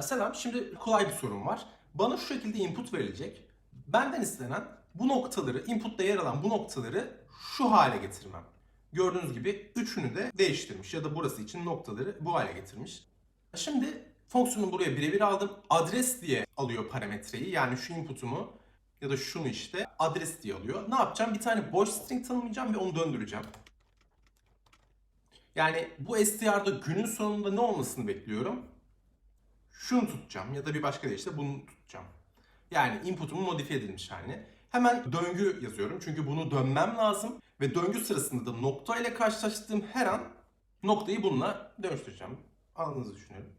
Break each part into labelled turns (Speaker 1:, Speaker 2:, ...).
Speaker 1: Selam, şimdi kolay bir sorum var. Bana şu şekilde input verilecek. Benden istenen bu noktaları, inputta yer alan bu noktaları şu hale getirmem. Gördüğünüz gibi üçünü de değiştirmiş ya da burası için noktaları bu hale getirmiş. Şimdi fonksiyonu buraya birebir aldım. Adres diye alıyor parametreyi. Yani şu inputumu ya da şunu işte adres diye alıyor. Ne yapacağım? Bir tane boş string tanımlayacağım ve onu döndüreceğim. Yani bu str'da günün sonunda ne olmasını bekliyorum? Şunu tutacağım ya da bir başka deyişle bunu tutacağım. Yani input'umun modifiye edilmiş halini. Hemen döngü yazıyorum çünkü bunu dönmem lazım ve döngü sırasında da nokta ile karşılaştığım her an noktayı bununla dönüştüreceğim. Anladığınızı düşünüyorum.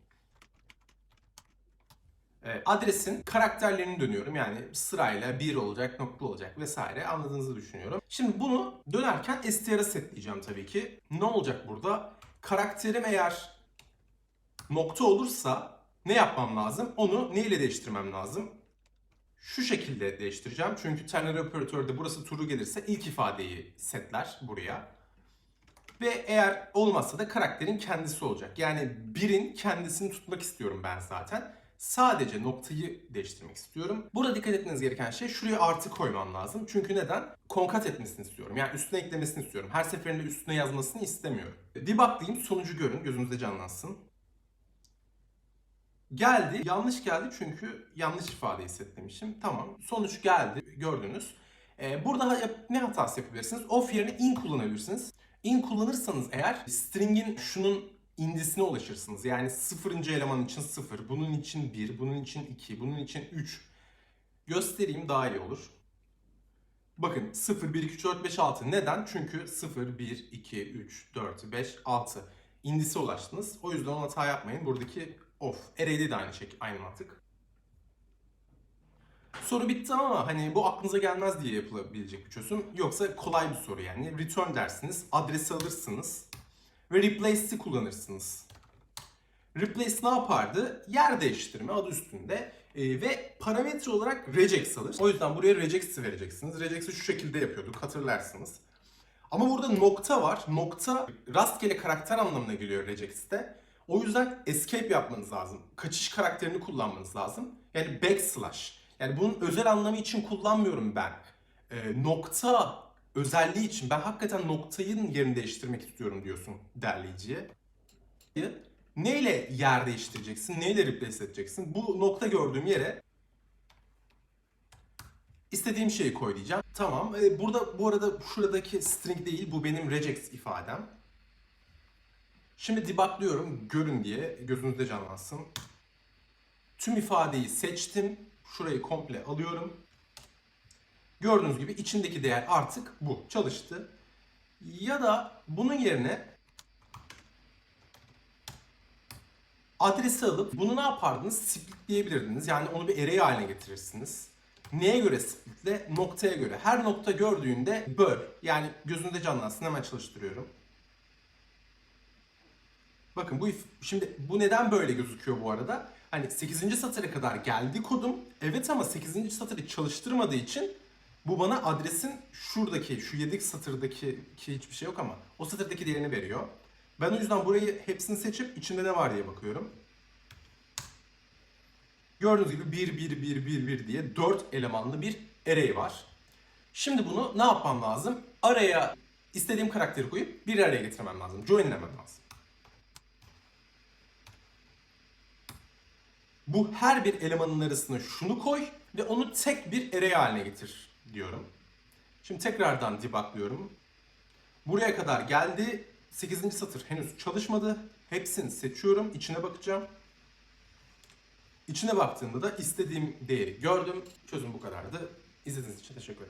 Speaker 1: Ee, adresin karakterlerini dönüyorum. Yani sırayla bir olacak, nokta olacak vesaire anladığınızı düşünüyorum. Şimdi bunu dönerken str'e setleyeceğim tabii ki. Ne olacak burada? Karakterim eğer nokta olursa ne yapmam lazım? Onu ne ile değiştirmem lazım? Şu şekilde değiştireceğim. Çünkü ternary operatörde burası true gelirse ilk ifadeyi setler buraya. Ve eğer olmazsa da karakterin kendisi olacak. Yani birin kendisini tutmak istiyorum ben zaten. Sadece noktayı değiştirmek istiyorum. Burada dikkat etmeniz gereken şey şuraya artı koymam lazım. Çünkü neden? Konkat etmesini istiyorum. Yani üstüne eklemesini istiyorum. Her seferinde üstüne yazmasını istemiyorum. Debuglayayım, sonucu görün, gözünüzde canlansın. Geldi. Yanlış geldi çünkü yanlış ifadeyi setlemişim. Tamam. Sonuç geldi. Gördünüz. Ee, burada ne hatası yapabilirsiniz? Of yerine in kullanabilirsiniz. In kullanırsanız eğer string'in şunun indisine ulaşırsınız. Yani sıfırıncı eleman için sıfır, bunun için bir, bunun için iki, bunun için üç. Göstereyim daha iyi olur. Bakın 0, 1, 2, 3, 4, 5, 6. Neden? Çünkü 0, 1, 2, 3, 4, 5, 6 indise ulaştınız. O yüzden o hata yapmayın. Buradaki of. Array'de de aynı şey, aynı mantık. Soru bitti ama hani bu aklınıza gelmez diye yapılabilecek bir çözüm. Yoksa kolay bir soru yani. Return dersiniz, adresi alırsınız ve replace'i kullanırsınız. Replace ne yapardı? Yer değiştirme adı üstünde Ee, ve parametre olarak regex alır. O yüzden buraya regex'i vereceksiniz. Regex'i şu şekilde yapıyorduk hatırlarsınız. Ama burada nokta var. Nokta rastgele karakter anlamına geliyor regex'te. O yüzden escape yapmanız lazım. Kaçış karakterini kullanmanız lazım. Yani backslash. Yani bunun özel anlamı için kullanmıyorum ben. Ee, nokta özelliği için ben hakikaten noktayın yerini değiştirmek istiyorum diyorsun derleyiciye. Neyle yer değiştireceksin? Neyle replace edeceksin? Bu nokta gördüğüm yere istediğim şeyi koy diyeceğim. Tamam. Ee, Burada bu arada şuradaki string değil. Bu benim regex ifadem. Şimdi debuglıyorum görün diye gözünüzde canlansın. Tüm ifadeyi seçtim. Şurayı komple alıyorum. Gördüğünüz gibi içindeki değer artık bu. Çalıştı. Ya da bunun yerine adresi alıp bunu ne yapardınız? Splitleyebilirdiniz. Yani onu bir array haline getirirsiniz. Neye göre splitle? Noktaya göre. Her nokta gördüğünde böl. Yani gözünde canlansın. Hemen çalıştırıyorum. Bakın bu şimdi bu neden böyle gözüküyor bu arada? Hani 8. satıra kadar geldi kodum. Evet ama 8. satırı çalıştırmadığı için bu bana adresin şuradaki, şu 7 satırdaki ki hiçbir şey yok ama o satırdaki değerini veriyor. Ben o yüzden burayı hepsini seçip içinde ne var diye bakıyorum. Gördüğünüz gibi 1, 1, 1, 1, 1 diye 4 elemanlı bir array var. Şimdi bunu ne yapmam lazım? Araya istediğim karakteri koyup bir araya getirmem lazım. Joinlemem lazım. Bu her bir elemanın arasına şunu koy ve onu tek bir array haline getir diyorum. Şimdi tekrardan debuglıyorum. Buraya kadar geldi. 8. satır henüz çalışmadı. Hepsini seçiyorum. İçine bakacağım. İçine baktığımda da istediğim değeri gördüm. Çözüm bu kadardı. İzlediğiniz için teşekkür ederim.